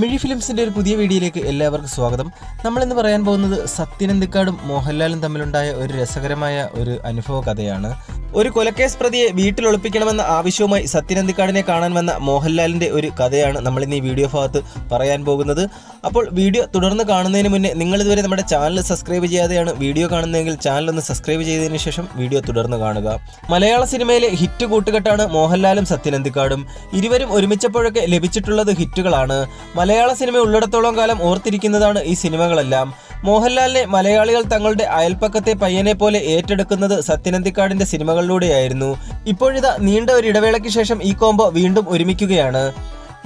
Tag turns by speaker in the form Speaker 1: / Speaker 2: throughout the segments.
Speaker 1: മിഴി ഫിലിംസിന്റെ ഒരു പുതിയ വീഡിയോയിലേക്ക് എല്ലാവർക്കും സ്വാഗതം. നമ്മളിന്ന് പറയാൻ പോകുന്നത് സത്യനന്ദിക്കാടും മോഹൻലാലും തമ്മിലുണ്ടായ ഒരു രസകരമായ ഒരു അനുഭവ കഥയാണ്. ഒരു കൊലക്കേസ് പ്രതിയെ വീട്ടിൽ ഒളിപ്പിക്കണമെന്ന ആവശ്യവുമായി സത്യനന്ദിക്കാടിനെ കാണാൻ വന്ന മോഹൻലാലിന്റെ ഒരു കഥയാണ് നമ്മൾ ഇന്ന് ഈ വീഡിയോ ഭാഗത്ത് പറയാൻ പോകുന്നത്. അപ്പോൾ വീഡിയോ തുടർന്ന് കാണുന്നതിന് മുന്നേ നിങ്ങൾ ഇതുവരെ നമ്മുടെ ചാനൽ സബ്സ്ക്രൈബ് ചെയ്യാതെയാണ് വീഡിയോ കാണുന്നതെങ്കിൽ ചാനൽ ഒന്ന് സബ്സ്ക്രൈബ് ചെയ്തതിന് ശേഷം വീഡിയോ തുടർന്ന് കാണുക. മലയാള സിനിമയിലെ ഹിറ്റ് കൂട്ടുകെട്ടാണ് മോഹൻലാലും സത്യനന്ദിക്കാടും ഇരുവരും ഒരുമിച്ചപ്പോഴൊക്കെ ലഭിച്ചിട്ടുള്ളത് ഹിറ്റുകളാണ്. മലയാള സിനിമ ഉള്ളിടത്തോളം കാലം ഓർത്തിരിക്കുന്നതാണ് ഈ സിനിമകളെല്ലാം. മോഹൻലാലിനെ മലയാളികൾ തങ്ങളുടെ അയൽപ്പക്കത്തെ പയ്യനെ പോലെ ഏറ്റെടുക്കുന്നത് സത്യനന്ദിക്കാടിന്റെ സിനിമകളിലൂടെയായിരുന്നു. ഇപ്പോഴിതാ നീണ്ട ഒരു ഇടവേളയ്ക്ക് ശേഷം ഈ കോംബോ വീണ്ടും ഒരുമിക്കുകയാണ്.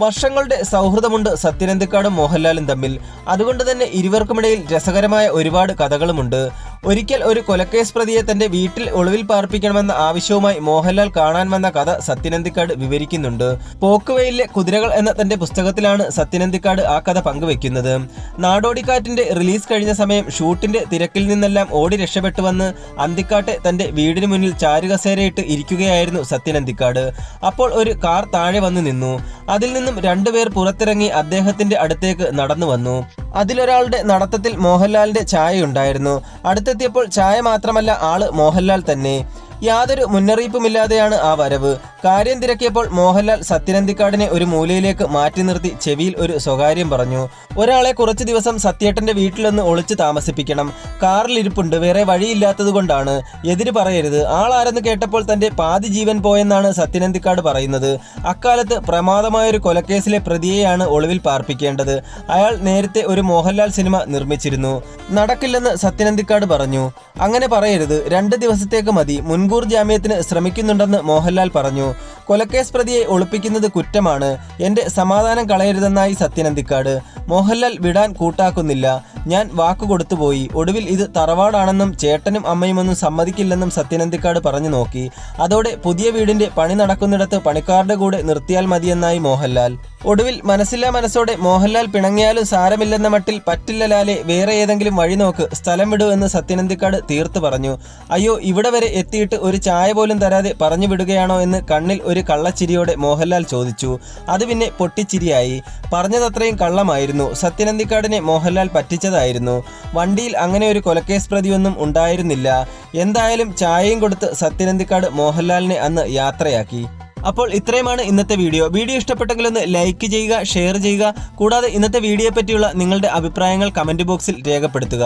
Speaker 1: വർഷങ്ങളുടെ സൗഹൃദമുണ്ട് സത്യനന്ദിക്കാടും മോഹൻലാലും തമ്മിൽ. അതുകൊണ്ട് തന്നെ ഇരുവർക്കുമിടയിൽ രസകരമായ ഒരുപാട് കഥകളുമുണ്ട്. ഒരിക്കൽ ഒരു കൊലക്കേസ് പ്രതിയെ തന്റെ വീട്ടിൽ ഒളിവിൽ പാർപ്പിക്കണമെന്ന ആവശ്യവുമായി മോഹൻലാൽ കാണാൻ വന്ന കഥ സത്യനന്ദിക്കാട് വിവരിക്കുന്നുണ്ട്. പോക്കുവെയിലെ കുതിരകൾ എന്ന തന്റെ പുസ്തകത്തിലാണ് സത്യനന്ദിക്കാട് ആ കഥ പങ്കുവെക്കുന്നത്. നാടോടിക്കാറ്റിന്റെ റിലീസ് കഴിഞ്ഞ സമയം ഷൂട്ടിന്റെ തിരക്കിൽ നിന്നെല്ലാം ഓടി രക്ഷപ്പെട്ടു വന്ന് അന്തിക്കാട്ടെ തന്റെ വീടിന് മുന്നിൽ ചാരുകസേരയിട്ട് ഇരിക്കുകയായിരുന്നു സത്യനന്ദിക്കാട്. അപ്പോൾ ഒരു കാർ താഴെ വന്നു നിന്നു. അതിൽ നിന്നും രണ്ടുപേർ പുറത്തിറങ്ങി അദ്ദേഹത്തിന്റെ അടുത്തേക്ക് നടന്നു വന്നു. അതിലൊരാളുടെ നടത്തത്തിൽ മോഹൻലാലിന്റെ ചായയുണ്ടായിരുന്നു അടുത്തെത്തിയപ്പോൾ ചായ മാത്രമല്ല ആൾ മോഹൻലാൽ തന്നെ. യാതൊരു മുന്നറിയിപ്പുമില്ലാതെയാണ് ആ വരവ്. കാര്യം തിരക്കിയപ്പോൾ മോഹൻലാൽ സത്യനന്ദിക്കാടിനെ ഒരു മൂലയിലേക്ക് മാറ്റി നിർത്തി ചെവിയിൽ ഒരു സ്വകാര്യം പറഞ്ഞു. ഒരാളെ കുറച്ചു ദിവസം സത്യേട്ടന്റെ വീട്ടിലൊന്ന് ഒളിച്ചു താമസിപ്പിക്കണം. കാറിൽ ഇരിപ്പുണ്ട് വേറെ വഴിയില്ലാത്തത് കൊണ്ടാണ് എതിര് പറയരുത്. ആളാരെന്ന് കേട്ടപ്പോൾ തന്റെ പാതി ജീവൻ പോയെന്നാണ് സത്യനന്ദിക്കാട് പറയുന്നത്. അക്കാലത്ത് പ്രമാദമായൊരു കൊലക്കേസിലെ പ്രതിയെയാണ് ഒളിവിൽ പാർപ്പിക്കേണ്ടത്. അയാൾ നേരത്തെ ഒരു മോഹൻലാൽ സിനിമ നിർമ്മിച്ചിരുന്നു. നടക്കില്ലെന്ന് സത്യനന്ദിക്കാട് പറഞ്ഞു. അങ്ങനെ പറയരുത്. രണ്ട് ദിവസത്തേക്ക് മതി. മുൻകൂർ ജാമ്യത്തിന് ശ്രമിക്കുന്നുണ്ടെന്ന് മോഹൻലാൽ പറഞ്ഞു. കൊലക്കേസ് പ്രതിയെ ഒളിപ്പിക്കുന്നത് കുറ്റമാണ്. എന്റെ സമാധാനം കളയരുതെന്നായി സത്യനന്ദിക്കാട്. മോഹൻലാൽ വിടാൻ കൂട്ടാക്കുന്നില്ല. ഞാൻ വാക്കു കൊടുത്തുപോയി ഒടുവിൽ ഇത് തറവാടാണെന്നും ചേട്ടനും അമ്മയുമൊന്നും സമ്മതിക്കില്ലെന്നും സത്യനന്ദിക്കാട് പറഞ്ഞു നോക്കി. അതോടെ പുതിയ വീടിന്റെ പണി നടക്കുന്നിടത്ത് പണിക്കാരുടെ കൂടെ നിർത്തിയാൽ മതിയെന്നായി മോഹൻലാൽ. ഒടുവിൽ മനസ്സില്ലാ മനസ്സോടെ മോഹൻലാൽ പിണങ്ങിയാലും സാരമില്ലെന്ന മട്ടിൽ പറ്റില്ല ലാലെ വേറെ ഏതെങ്കിലും വഴി നോക്ക് സ്ഥലം വിടൂ എന്ന് സത്യനന്ദിക്കാട് തീർത്തു പറഞ്ഞു. അയ്യോ ഇവിടെ വരെ എത്തിയിട്ട് ഒരു ചായ പോലും തരാതെ പറഞ്ഞു വിടുകയാണോ എന്ന് കണ്ണിൽ ഒരു കള്ളച്ചിരിയോടെ മോഹൻലാൽ ചോദിച്ചു. അത് പിന്നെ പൊട്ടിച്ചിരിയായി. പറഞ്ഞതത്രയും കള്ളമായിരുന്നു. സത്യനന്ദിക്കാടിനെ മോഹൻലാൽ പറ്റിച്ചതായിരുന്നു വണ്ടിയിൽ അങ്ങനെ ഒരു കൊലക്കേസ് പ്രതിയൊന്നും ഉണ്ടായിരുന്നില്ല. എന്തായാലും ചായയും കൊടുത്ത് സത്യനന്ദിക്കാട് മോഹൻലാലിനെ അന്ന് യാത്രയാക്കി. അപ്പോൾ ഇത്രയുമാണ് ഇന്നത്തെ വീഡിയോ. വീഡിയോ ഇഷ്ടപ്പെട്ടെങ്കിൽ ഒന്ന് ലൈക്ക് ചെയ്യുക ഷെയർ ചെയ്യുക. കൂടാതെ ഇന്നത്തെ വീഡിയോയെ പറ്റിയുള്ള നിങ്ങളുടെ അഭിപ്രായങ്ങൾ കമന്റ് ബോക്സിൽ രേഖപ്പെടുത്തുക.